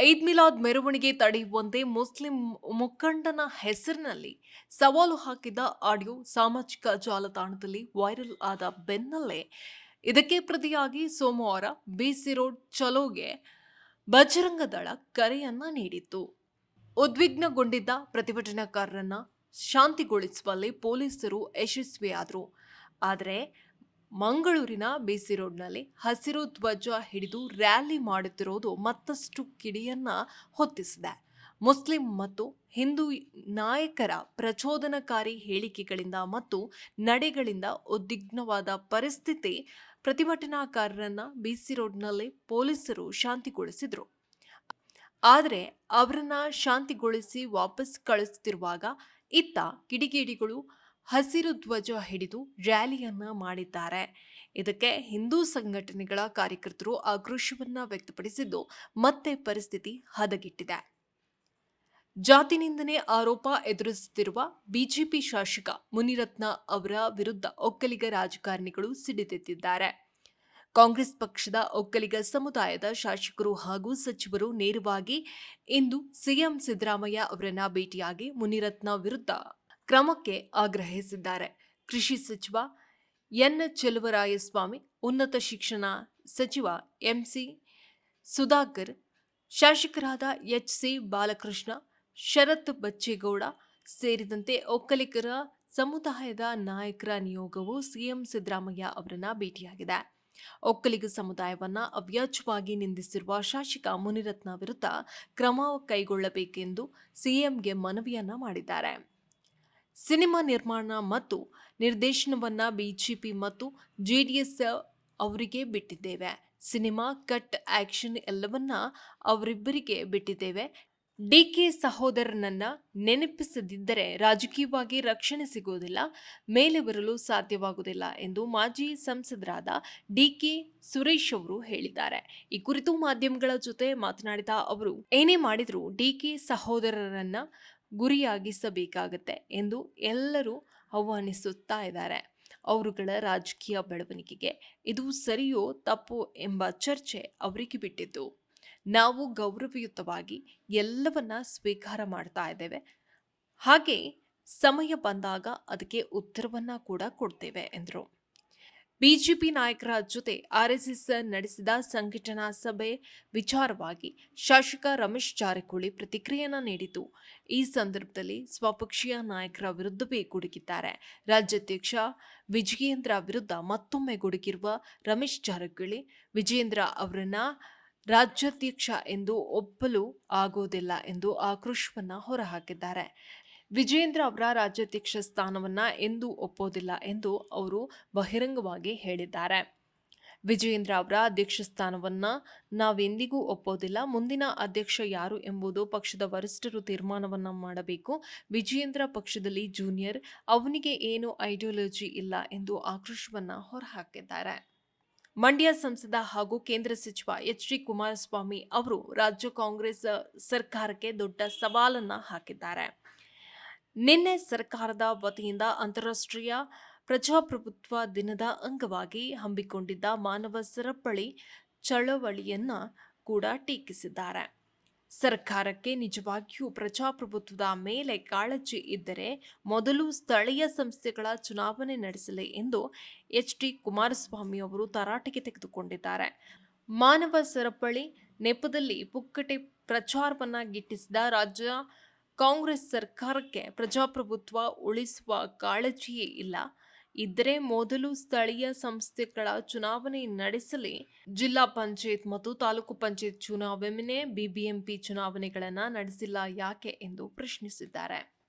ಈದ್ ಮಿಲಾದ್ ಮೆರವಣಿಗೆ ತಡೆಯುವಂತೆ ಮುಸ್ಲಿಂ ಮುಖಂಡನ ಹೆಸರಿನಲ್ಲಿ ಸವಾಲು ಹಾಕಿದ ಆಡಿಯೋ ಸಾಮಾಜಿಕ ಜಾಲತಾಣದಲ್ಲಿ ವೈರಲ್ ಆದ ಬೆನ್ನಲ್ಲೇ ಇದಕ್ಕೆ ಪ್ರತಿಯಾಗಿ ಸೋಮವಾರ ಬಿಸಿ ರೋಡ್ ಚಲೋಗೆ ಬಜರಂಗ ದಳ ಕರೆಯನ್ನ ನೀಡಿತ್ತು. ಉದ್ವಿಗ್ನಗೊಂಡಿದ್ದ ಪ್ರತಿಭಟನಾಕಾರರನ್ನ ಶಾಂತಿಗೊಳಿಸುವಲ್ಲಿ ಪೊಲೀಸರು ಯಶಸ್ವಿಯಾದರು. ಆದರೆ ಮಂಗಳೂರಿನ ಬಿಸಿ ರೋಡ್ನಲ್ಲಿ ಹಸಿರು ಧ್ವಜ ಹಿಡಿದು ರ್ಯಾಲಿ ಮಾಡುತ್ತಿರುವುದು ಮತ್ತಷ್ಟು ಕಿಡಿಯನ್ನ ಹೊತ್ತಿಸಿದೆ. ಮುಸ್ಲಿಂ ಮತ್ತು ಹಿಂದೂ ನಾಯಕರ ಪ್ರಚೋದನಕಾರಿ ಹೇಳಿಕೆಗಳಿಂದ ಮತ್ತು ನಡೆಗಳಿಂದ ಉದ್ವಿಗ್ನವಾದ ಪರಿಸ್ಥಿತಿ ಪ್ರತಿಭಟನಾಕಾರರನ್ನ ಬಿಸಿ ರೋಡ್ನಲ್ಲಿ ಪೊಲೀಸರು ಶಾಂತಿಗೊಳಿಸಿದರು. ಆದರೆ ಅವರನ್ನ ಶಾಂತಿಗೊಳಿಸಿ ವಾಪಸ್ ಕಳಿಸುತ್ತಿರುವಾಗ ಇತ್ತ ಕಿಡಿಗೇಡಿಗಳು ಹಸಿರು ಧ್ವಜ ಹಿಡಿದು ರ್ಯಾಲಿಯನ್ನ ಮಾಡಿದ್ದಾರೆ. ಇದಕ್ಕೆ ಹಿಂದೂ ಸಂಘಟನೆಗಳ ಕಾರ್ಯಕರ್ತರು ಆಕ್ರೋಶವನ್ನ ವ್ಯಕ್ತಪಡಿಸಿದ್ದು, ಮತ್ತೆ ಪರಿಸ್ಥಿತಿ ಹದಗೆಟ್ಟಿದೆ. ಜಾತಿ ನಿಂದನೆ ಆರೋಪ ಎದುರಿಸುತ್ತಿರುವ ಬಿಜೆಪಿ ಶಾಸಕ ಮುನಿರತ್ನ ಅವರ ವಿರುದ್ಧ ಒಕ್ಕಲಿಗ ರಾಜಕಾರಣಿಗಳು ಸಿಡಿದೆದ್ದಿದ್ದಾರೆ ಕಾಂಗ್ರೆಸ್ ಪಕ್ಷದ ಒಕ್ಕಲಿಗ ಸಮುದಾಯದ ಶಾಸಕರು ಹಾಗೂ ಸಚಿವರು ನೇರವಾಗಿ ಇಂದು ಸಿಎಂ ಸಿದ್ದರಾಮಯ್ಯ ಅವರನ್ನ ಭೇಟಿಯಾಗಿ ಮುನಿರತ್ನ ವಿರುದ್ಧ ಕ್ರಮಕ್ಕೆ ಆಗ್ರಹಿಸಿದ್ದಾರೆ. ಕೃಷಿ ಸಚಿವ ಎನ್. ಚೆಲುವರಾಯಸ್ವಾಮಿ, ಉನ್ನತ ಶಿಕ್ಷಣ ಸಚಿವ ಎಂಸಿ ಸುಧಾಕರ್, ಶಾಸಕರಾದ ಎಚ್. ಸಿ. ಬಾಲಕೃಷ್ಣ, ಶರತ್ ಬಚ್ಚೇಗೌಡ ಸೇರಿದಂತೆ ಒಕ್ಕಲಿಗರ ಸಮುದಾಯದ ನಾಯಕರ ನಿಯೋಗವು ಸಿಎಂ ಸಿದ್ದರಾಮಯ್ಯ ಅವರನ್ನ ಭೇಟಿಯಾಗಿದೆ. ಒಕ್ಕಲಿಗ ಸಮುದಾಯವನ್ನ ಅವ್ಯಾಜ್ಯವಾಗಿ ನಿಂದಿಸಿರುವ ಶಾಸಕ ಮುನಿರತ್ನ ವಿರುದ್ಧ ಕ್ರಮ ಕೈಗೊಳ್ಳಬೇಕೆಂದು ಸಿಎಂಗೆ ಮನವಿಯನ್ನ ಮಾಡಿದ್ದಾರೆ. ಸಿನಿಮಾ ನಿರ್ಮಾಣ ಮತ್ತು ನಿರ್ದೇಶನವನ್ನ ಬಿಜೆಪಿ ಮತ್ತು ಜೆಡಿಎಸ್ ಅವರಿಗೆ ಬಿಟ್ಟಿದ್ದೇವೆ. ಸಿನಿಮಾ, ಕಟ್ ಆ್ಯಕ್ಷನ್ ಎಲ್ಲವನ್ನ ಅವರಿಬ್ಬರಿಗೆ ಬಿಟ್ಟಿದ್ದೇವೆ. ಡಿಕೆ ಸಹೋದರನನ್ನ ನೆನಪಿಸದಿದ್ದರೆ ರಾಜಕೀಯವಾಗಿ ರಕ್ಷಣೆ ಸಿಗುವುದಿಲ್ಲ, ಮೇಲೆ ಬರಲು ಸಾಧ್ಯವಾಗುವುದಿಲ್ಲ ಎಂದು ಮಾಜಿ ಸಂಸದರಾದ ಡಿಕೆ ಸುರೇಶ್ ಅವರು ಹೇಳಿದ್ದಾರೆ. ಈ ಕುರಿತು ಮಾಧ್ಯಮಗಳ ಜೊತೆ ಮಾತನಾಡಿದ ಅವರು, ಏನೇ ಮಾಡಿದ್ರು ಡಿಕೆ ಸಹೋದರರನ್ನ ಗುರಿಯಾಗಿಸಬೇಕಾಗತ್ತೆ ಎಂದು ಎಲ್ಲರೂ ಆಹ್ವಾನಿಸುತ್ತಾ ಇದ್ದಾರೆ. ಅವರುಗಳ ರಾಜಕೀಯ ಬೆಳವಣಿಗೆಗೆ ಇದು ಸರಿಯೋ ತಪ್ಪು ಎಂಬ ಚರ್ಚೆ ಅವರಿಗೆ ಬಿಟ್ಟಿದ್ದು ನಾವು ಗೌರವಯುತವಾಗಿ ಎಲ್ಲವನ್ನ ಸ್ವೀಕಾರ ಮಾಡ್ತಾ ಇದ್ದೇವೆ. ಹಾಗೆ ಸಮಯ ಬಂದಾಗ ಅದಕ್ಕೆ ಉತ್ತರವನ್ನ ಕೂಡ ಕೊಡ್ತೇವೆ ಎಂದರು. ಬಿಜೆಪಿ ನಾಯಕರ ಜೊತೆ ಆರ್ಎಸ್ಎಸ್ ನಡೆಸಿದ ಸಂಘಟನಾ ಸಭೆ ವಿಚಾರವಾಗಿ ಶಾಸಕ ರಮೇಶ್ ಜಾರಕಿಹೊಳಿ ಪ್ರತಿಕ್ರಿಯೆಯನ್ನು ನೀಡಿತು ಈ ಸಂದರ್ಭದಲ್ಲಿ ಸ್ವಪಕ್ಷೀಯ ನಾಯಕರ ವಿರುದ್ಧವೇ ಗುಡುಗಿದ್ದಾರೆ ರಾಜ್ಯಾಧ್ಯಕ್ಷ ವಿಜಯೇಂದ್ರ ವಿರುದ್ಧ ಮತ್ತೊಮ್ಮೆ ಗುಡುಗಿರುವ ರಮೇಶ್ ಜಾರಕಿಹೊಳಿ, ವಿಜಯೇಂದ್ರ ಅವರನ್ನ ರಾಜ್ಯಾಧ್ಯಕ್ಷ ಎಂದು ಒಪ್ಪಲು ಆಗೋದಿಲ್ಲ ಎಂದು ಆಕ್ರೋಶವನ್ನ ಹೊರಹಾಕಿದ್ದಾರೆ. ವಿಜೇಂದ್ರ ಅವರ ರಾಜ್ಯಾಧ್ಯಕ್ಷ ಸ್ಥಾನವನ್ನ ಎಂದೂ ಒಪ್ಪೋದಿಲ್ಲ ಎಂದು ಅವರು ಬಹಿರಂಗವಾಗಿ ಹೇಳಿದ್ದಾರೆ. ವಿಜಯೇಂದ್ರ ಅವರ ಅಧ್ಯಕ್ಷ ಸ್ಥಾನವನ್ನ ನಾವೆಂದಿಗೂ ಒಪ್ಪೋದಿಲ್ಲ. ಮುಂದಿನ ಅಧ್ಯಕ್ಷ ಯಾರು ಎಂಬುದು ಪಕ್ಷದ ವರಿಷ್ಠರು ತೀರ್ಮಾನವನ್ನ ಮಾಡಬೇಕು. ವಿಜಯೇಂದ್ರ ಪಕ್ಷದಲ್ಲಿ ಜೂನಿಯರ್ ಅವನಿಗೆ ಏನು ಐಡಿಯಾಲಜಿ ಇಲ್ಲ ಎಂದು ಆಕ್ರೋಶವನ್ನ ಹೊರಹಾಕಿದ್ದಾರೆ. ಮಂಡ್ಯ ಸಂಸದ ಹಾಗೂ ಕೇಂದ್ರ ಸಚಿವ ಎಚ್ ಡಿ ಕುಮಾರಸ್ವಾಮಿ ಅವರು ರಾಜ್ಯ ಕಾಂಗ್ರೆಸ್ ಸರ್ಕಾರಕ್ಕೆ ದೊಡ್ಡ ಸವಾಲನ್ನ ಹಾಕಿದ್ದಾರೆ. ನಿನ್ನೆ ಸರ್ಕಾರದ ವತಿಯಿಂದ ಅಂತಾರಾಷ್ಟ್ರೀಯ ಪ್ರಜಾಪ್ರಭುತ್ವ ದಿನದ ಅಂಗವಾಗಿ ಹಮ್ಮಿಕೊಂಡಿದ್ದ ಮಾನವ ಸರಪಳಿ ಚಳವಳಿಯನ್ನ ಕೂಡ ಟೀಕಿಸಿದ್ದಾರೆ. ಸರ್ಕಾರಕ್ಕೆ ನಿಜವಾಗಿಯೂ ಪ್ರಜಾಪ್ರಭುತ್ವದ ಮೇಲೆ ಕಾಳಜಿ ಇದ್ದರೆ ಮೊದಲು ಸ್ಥಳೀಯ ಸಂಸ್ಥೆಗಳ ಚುನಾವಣೆ ನಡೆಸಲಿ ಎಂದು ಎಚ್ ಡಿ ಕುಮಾರಸ್ವಾಮಿ ಅವರು ತರಾಟೆಗೆ ತೆಗೆದುಕೊಂಡಿದ್ದಾರೆ. ಮಾನವ ಸರಪಳಿ, ನೆಪದಲ್ಲಿ ಪುಕ್ಕಟೆ ಪ್ರಚಾರವನ್ನ ಗಿಟ್ಟಿಸಿದ ರಾಜ್ಯ ಕಾಂಗ್ರೆಸ್ ಸರ್ಕಾರಕ್ಕೆ ಪ್ರಜಾಪ್ರಭುತ್ವ ಉಳಿಸುವ ಕಾಳಜಿಯೇ ಇಲ್ಲ. ಇದ್ದರೆ ಮೊದಲು ಸ್ಥಳೀಯ ಸಂಸ್ಥೆಗಳ ಚುನಾವಣೆ ನಡೆಸಲಿ. ಜಿಲ್ಲಾ ಪಂಚಾಯತ್ ಮತ್ತು ತಾಲೂಕು ಪಂಚಾಯತ್ ಚುನಾವಣೆ, ಬಿಬಿಎಂಪಿ ಚುನಾವಣೆಗಳನ್ನು ನಡೆಸಿಲ್ಲ ಯಾಕೆ ಎಂದು ಪ್ರಶ್ನಿಸಿದ್ದಾರೆ.